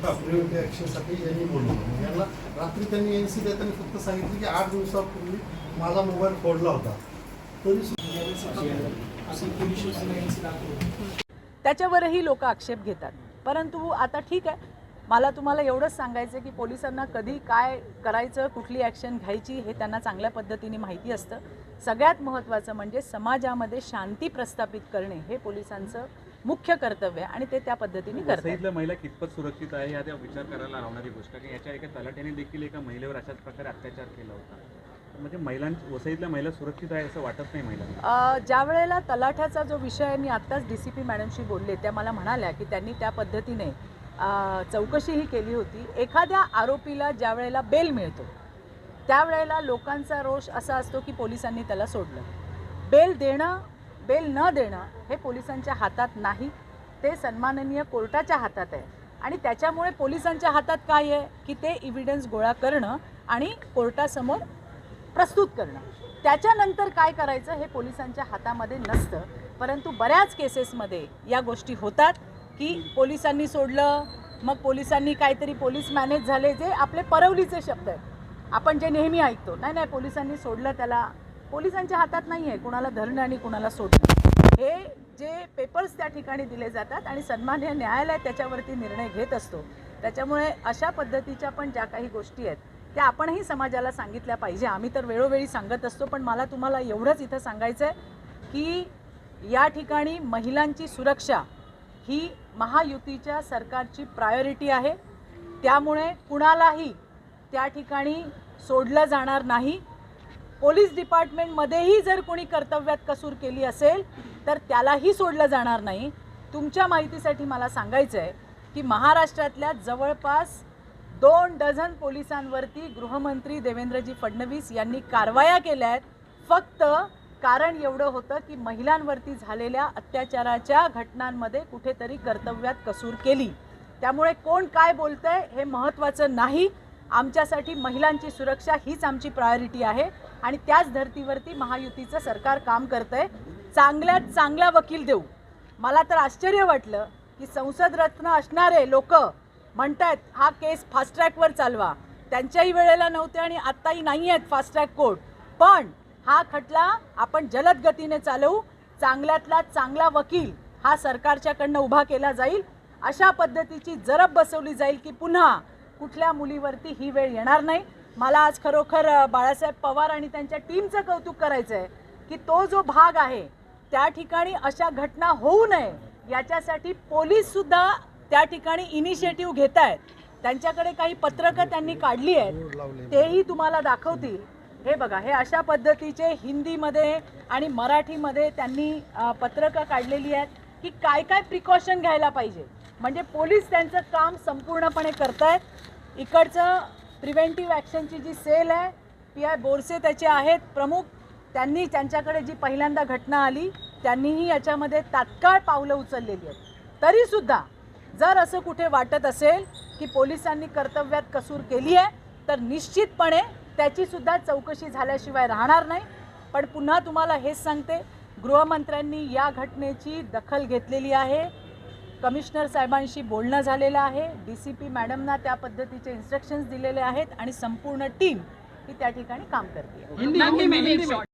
Preventive ॲक्शनसाठी यांनी बोलवलं म्हणजे यांना रात्री त्यांनी एन सी देताना फक्त सांगितलं की आठ दिवसापूर्वी माझा मोबाईल फोडला होता. तरी त्याच्यावरही लोक आक्षेप घेतात. परंतु आता ठीक आहे. मला तुम्हाला एवढंच सांगायचं की पोलिसांना कधी काय करायचं कुठली ॲक्शन घ्यायची हे त्यांना चांगल्या पद्धतीने माहिती असतं. सगळ्यात महत्त्वाचं म्हणजे समाजामध्ये शांती प्रस्थापित करणे हे पोलिसांचं मुख्य कर्तव्य आहे आणि ते त्या पद्धतीने करतात. महिला कितपत सुरक्षित आहे या त्या विचार करायला लावणारी गोष्ट की याच्या एका तलाट्याने देखील एका महिलेवर अशाच प्रकारे अत्याचार केला होता. म्हणजे महिलां वसईतल्या महिला सुरक्षित आहे असं वाटत नाही महिलांना? अ, ज्या वेळेला तलाठ्याचा जो विषय आहे, मी आत्ताच डी सी पी मॅडमशी बोलले त्या मला म्हणाल्या की त्यांनी त्या पद्धतीने चौकशीही केली होती. एखाद्या आरोपीला ज्या वेळेला बेल मिळतो त्यावेळेला लोकांचा रोष असा असतो की पोलिसांनी त्याला सोडलं. बेल देणं बेल न देणं हे पोलिसांच्या हातात नाही. ते सन्माननीय कोर्टाच्या हातात आहे. आणि त्याच्यामुळे पोलिसांच्या हातात काय आहे? की ते इव्हिडन्स गोळा करणं आणि कोर्टासमोर प्रस्तुत करणं. त्याच्यानंतर काय करायचं हे पोलिसांच्या हातामध्ये नसतं. परंतु बऱ्याच केसेसमध्ये या गोष्टी होतात की पोलिसांनी सोडलं मग पोलिसांनी काहीतरी पोलीस मॅनेज झाले जे आपले परवलीचे शब्द आहेत. आपण जे नेहमी ऐकतो नाही नाही पोलिसांनी सोडलं त्याला पोलिसांच्या हातात नाही आहे कुणाला धरणं आणि कुणाला सोडणं. हे जे पेपर्स त्या ठिकाणी दिले जातात आणि सन्मान्य न्यायालय त्याच्यावरती निर्णय घेत असतो त्याच्यामुळे अशा पद्धतीच्या पण ज्या काही गोष्टी आहेत त्या आपणही समाजाला सांगितल्या पाहिजे. आम्ही तर वेळोवेळी सांगत असतो पण मला तुम्हाला एवढंच इथं सांगायचं आहे की या ठिकाणी महिलांची सुरक्षा ही महायुतीच्या सरकारची प्रायोरिटी आहे. त्यामुळे कुणालाही त्या ठिकाणी सोडलं जाणार नाही. पोलीस डिपार्टमेंटमध्येही जर कोणी कर्तव्यात कसूर केली असेल तर त्यालाही सोडलं जाणार नाही. तुमच्या माहितीसाठी मला सांगायचं आहे की महाराष्ट्रातल्या जवळपास दोन डझन पोलिसांवरती गृहमंत्री देवेंद्रजी फडणवीस यांनी कारवाया केल्या आहेत. फक्त कारण एवढं होतं की महिलांवरती झालेल्या अत्याचाराच्या घटनांमध्ये कुठेतरी कर्तव्यात कसूर केली. त्यामुळे कोण काय बोलतंय हे महत्त्वाचं नाही. आमच्यासाठी महिलांची सुरक्षा हीच आमची प्रायोरिटी आहे. आणि त्याच धर्तीवरती महायुतीचं सरकार काम करतंय. चांगल्यात चांगला वकील देऊ. मला तर आश्चर्य वाटलं की संसद रत्न असणारे लोक म्हणत आहेत हा केस फास्ट ट्रॅकवर चालवा. त्यांच्याही वेळेला नव्हते आणि आत्ताही नाही आहेत फास्ट ट्रॅक कोर्ट पण हा खटला आपण जलद गतीने चालवू. चांगल्यातला चांगला वकील हा सरकारच्याकडनं उभा केला जाईल. अशा पद्धतीची जरब बसवली जाईल की पुन्हा कुठल्या मुलीवरती ही वेळ येणार नाही. मला आज खरोखर बाळासाहेब पवार आणि त्यांच्या टीमचं कौतुक करायचं आहे की तो जो भाग आहे त्या ठिकाणी अशा घटना होऊ नये याच्यासाठी पोलीससुद्धा त्या ठिकाणी इनिशिएटिव्ह घेत आहेत त्यांच्याकडे काही पत्रकं त्यांनी काढली आहेत तेही तुम्हाला दाखवतील. हे बघा हे अशा पद्धतीचे हिंदीमध्ये आणि मराठीमध्ये त्यांनी पत्रकं काढलेली आहेत की काय काय प्रिकॉशन घ्यायला पाहिजे. म्हणजे पोलीस त्यांचं काम संपूर्णपणे करतायत. इकडचं प्रिव्हेंटिव्ह ॲक्शनची जी सेल आहे पी आय बोरसे त्याचे आहेत. प्रमुख त्यांनी त्यांच्याकडे जी पहिल्यांदा घटना आली त्यांनीही याच्यामध्ये तात्काळ पावलं उचललेली आहेत. तरीसुद्धा जर असं कुठे वाटत असेल की पोलिसांनी कर्तव्यात कसूर केली आहे तर निश्चितपणे त्याचीसुद्धा चौकशी झाल्याशिवाय राहणार नाही. पण पुन्हा तुम्हाला हेच सांगते गृहमंत्र्यांनी या घटनेची दखल घेतलेली आहे. कमिशनर साहेबांशी बोलणं झालेलं आहे. डी सी पी मॅडमना त्या पद्धतीचे इन्स्ट्रक्शन्स दिलेले आहेत आणि संपूर्ण टीम ही त्या ठिकाणी काम करते.